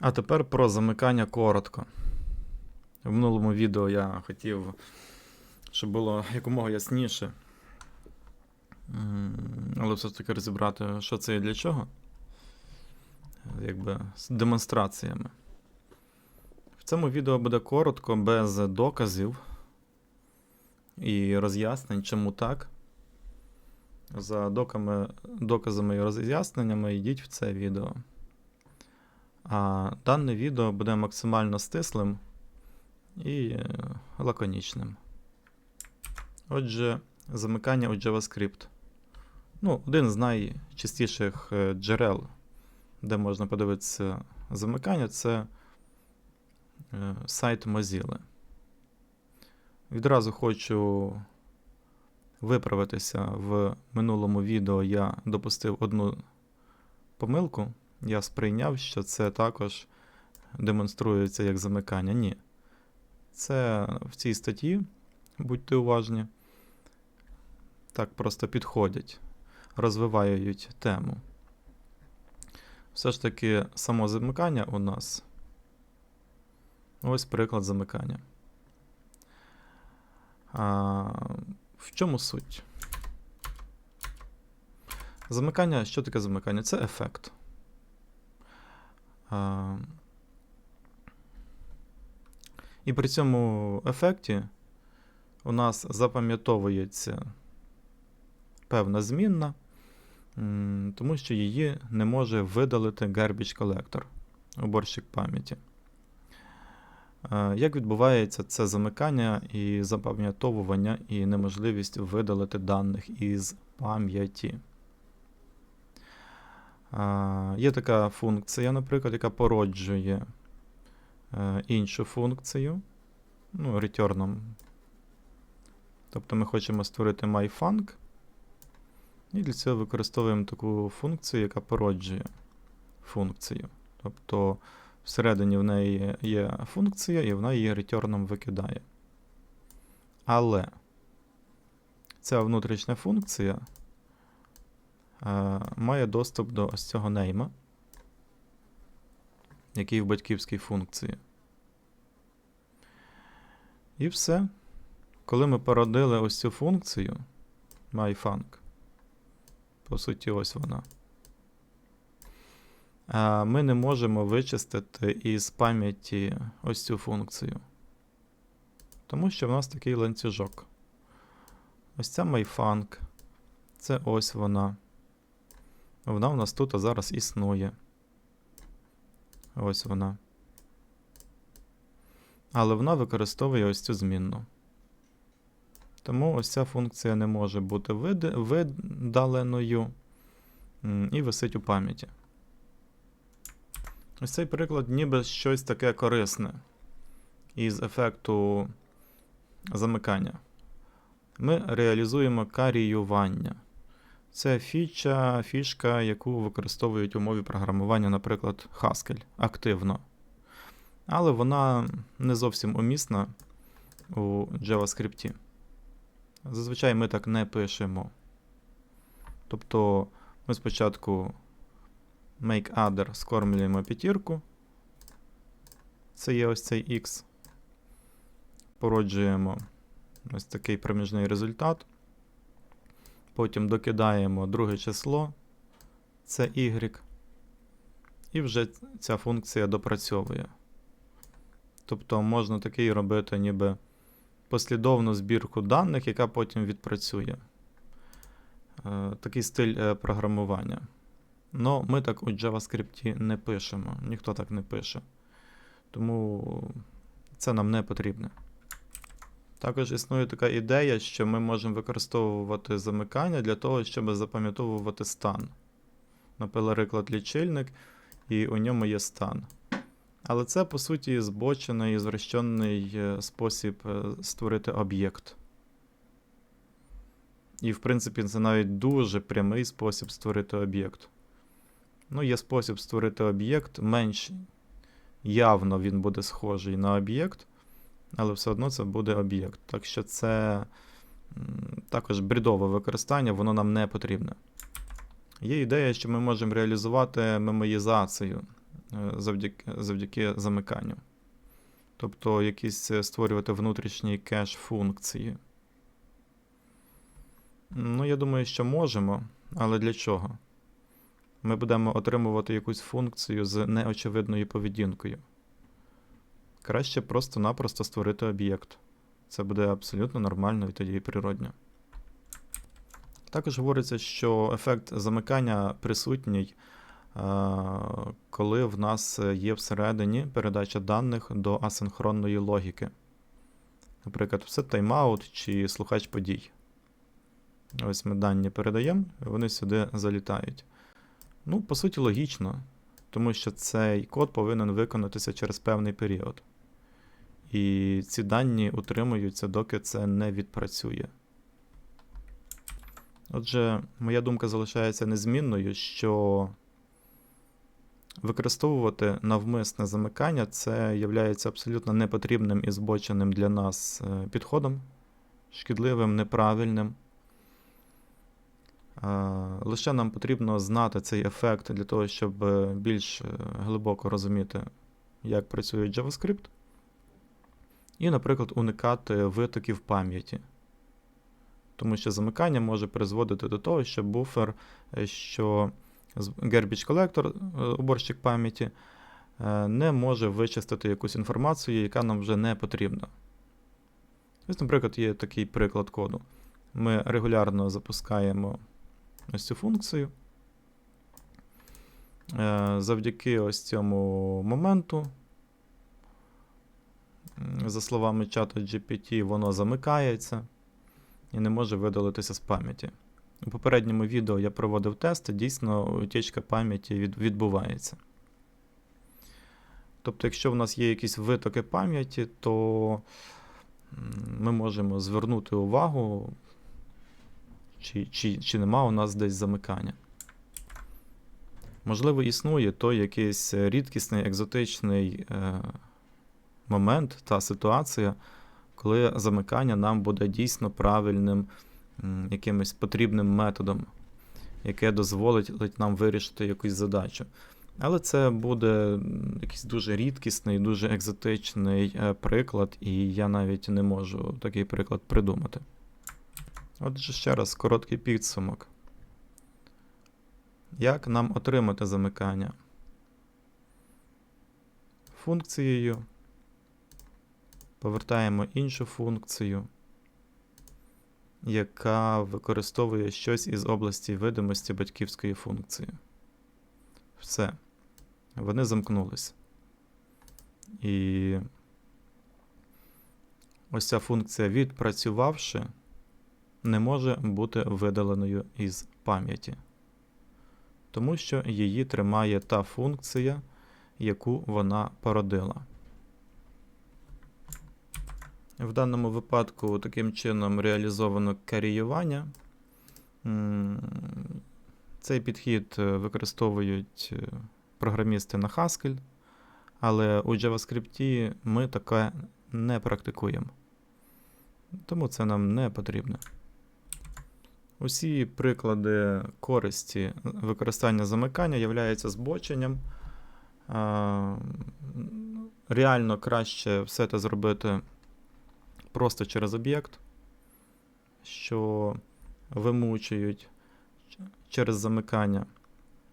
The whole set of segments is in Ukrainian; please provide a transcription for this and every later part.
А тепер про замикання коротко. В минулому відео я хотів, щоб було якомога ясніше. Але все ж таки розібрати, що це і для чого. Якби з демонстраціями. В цьому відео буде коротко, без доказів і роз'яснень, чому так. За доками, доказами і роз'ясненнями йдіть в це відео. А дане відео буде максимально стислим і е, лаконічним. Отже, замикання у JavaScript. Ну, один з найчастіших е, джерел, де можна подивитися замикання, це е, сайт Mozilla. Відразу хочу виправитися. В минулому відео я допустив одну помилку. Я сприйняв, що це також демонструється як замикання. Ні. Це в цій статті, будьте уважні, так просто підходять, розвивають тему. Все ж таки, само замикання у нас. Ось приклад замикання. А, в чому суть? Замикання, що таке замикання? Це ефект. І при цьому ефекті у нас запам'ятовується певна змінна, тому що її не може видалити garbage collector, уборщик пам'яті. Як відбувається це замикання і запам'ятовування і неможливість видалити даних із пам'яті? Є така функція, наприклад, яка породжує е, іншу функцію, ну, return. Тобто ми хочемо створити myfunc, і для цього використовуємо таку функцію, яка породжує функцію. Тобто всередині в неї є функція, і вона її ретерном викидає. Але ця внутрішня функція має доступ до ось цього нейма, який в батьківській функції. І все. Коли ми породили ось цю функцію myfunc, по суті, ось вона. Ми не можемо вичистити із пам'яті ось цю функцію. Тому що в нас такий ланцюжок. Ось ця myfunc. Це ось вона. Вона в нас тут зараз існує. Ось вона. Але вона використовує ось цю змінну. Тому ось ця функція не може бути видаленою і висить у пам'яті. Ось цей приклад ніби щось таке корисне із ефекту замикання. Ми реалізуємо каріювання. Це фіча, фішка, яку використовують у мові програмування, наприклад, Haskell активно. Але вона не зовсім умісна у JavaScript. Зазвичай ми так не пишемо. Тобто ми спочатку makeOther скормлюємо п'ятірку. Це є ось цей X. Породжуємо ось такий проміжний результат. Потім докидаємо друге число, це Y. І вже ця функція допрацьовує. Тобто можна такий робити ніби послідовну збірку даних, яка потім відпрацює. Е, Такий стиль е, програмування. Но ми так у JavaScript не пишемо, ніхто так не пише. Тому це нам не потрібне. Також існує така ідея, що ми можемо використовувати замикання для того, щоб запам'ятовувати стан. Наприклад, лічильник, і у ньому є стан. Але це, по суті, збочений, звращений е, спосіб е, створити об'єкт. І, в принципі, це навіть дуже прямий спосіб створити об'єкт. Ну, є спосіб створити об'єкт, менш явно він буде схожий на об'єкт, але все одно це буде об'єкт. Так що це також бредове використання, воно нам не потрібне. Є ідея, що ми можемо реалізувати мемоїзацію е, завдяки, завдяки замиканню. Тобто якісь е, створювати внутрішні кеш функції. Ну, я думаю, що можемо, але для чого? Ми будемо отримувати якусь функцію з неочевидною поведінкою. Краще просто-напросто створити об'єкт. Це буде абсолютно нормально і тоді природньо. Також говориться, що ефект замикання присутній, е, коли в нас є всередині передача даних до асинхронної логіки. Наприклад, це тайм-аут чи слухач подій. Ось ми дані передаємо, вони сюди залітають. Ну, по суті, логічно, тому що цей код повинен виконатися через певний період. І ці дані утримуються, доки це не відпрацює. Отже, моя думка залишається незмінною, що використовувати навмисне замикання це є абсолютно непотрібним і збоченим для нас е, підходом, шкідливим, неправильним. Е, Лише нам потрібно знати цей ефект для того, щоб е, більш глибоко розуміти, як працює JavaScript, і, наприклад, уникати витоків пам'яті. Тому що замикання може призводити до того, що буфер, е, що garbage е, уборщик пам'яті, е, не може вичистити якусь інформацію, яка нам вже не потрібна. Ось, наприклад, є такий приклад коду. Ми регулярно запускаємо ось цю функцію. Е, Завдяки ось цьому моменту, за словами чату GPT, воно замикається і не може видалитися з пам'яті. У попередньому відео я проводив тести, дійсно утічка пам'яті відбувається. Тобто, якщо в нас є якісь витоки пам'яті, то ми можемо звернути увагу, чи, чи, чи нема у нас десь замикання. Можливо, існує той якийсь рідкісний, екзотичний е, момент та ситуація, коли замикання нам буде дійсно правильним, якимось потрібним методом, яке дозволить нам вирішити якусь задачу. Але це буде якийсь дуже рідкісний, дуже екзотичний е, приклад, і я навіть не можу такий приклад придумати. Отже, ще раз, короткий підсумок. Як нам отримати замикання? Функцією повертаємо іншу функцію, яка використовує щось із області видимості батьківської функції. Все. Вони замкнулись. І ось ця функція, відпрацювавши, не може бути видаленою із пам'яті, тому що її тримає та функція, яку вона породила. В даному випадку таким чином реалізовано каріювання. Цей підхід е, використовують е, програмісти на Haskell, але у JavaScript ми таке не практикуємо. Тому це нам не потрібно. Усі приклади користі використання замикання являються збоченням. Реально краще все це зробити просто через об'єкт, що вимучують через замикання.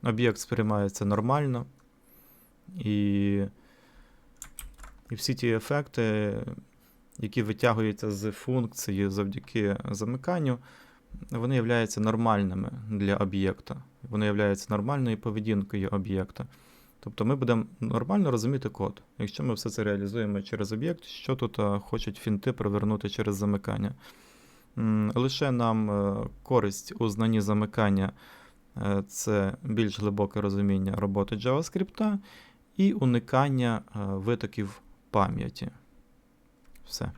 Об'єкт сприймається нормально, і, і всі ті ефекти, які витягуються з функції завдяки замиканню, вони являються нормальними для об'єкта. Вони являються нормальною поведінкою об'єкта. Тобто ми будемо нормально розуміти код. Якщо ми все це реалізуємо через об'єкт, що тут хочуть фінти провернути через замикання. Лише нам е, користь у знанні замикання е, це більш глибоке розуміння роботи JavaScript і уникання е, витоків пам'яті. Все.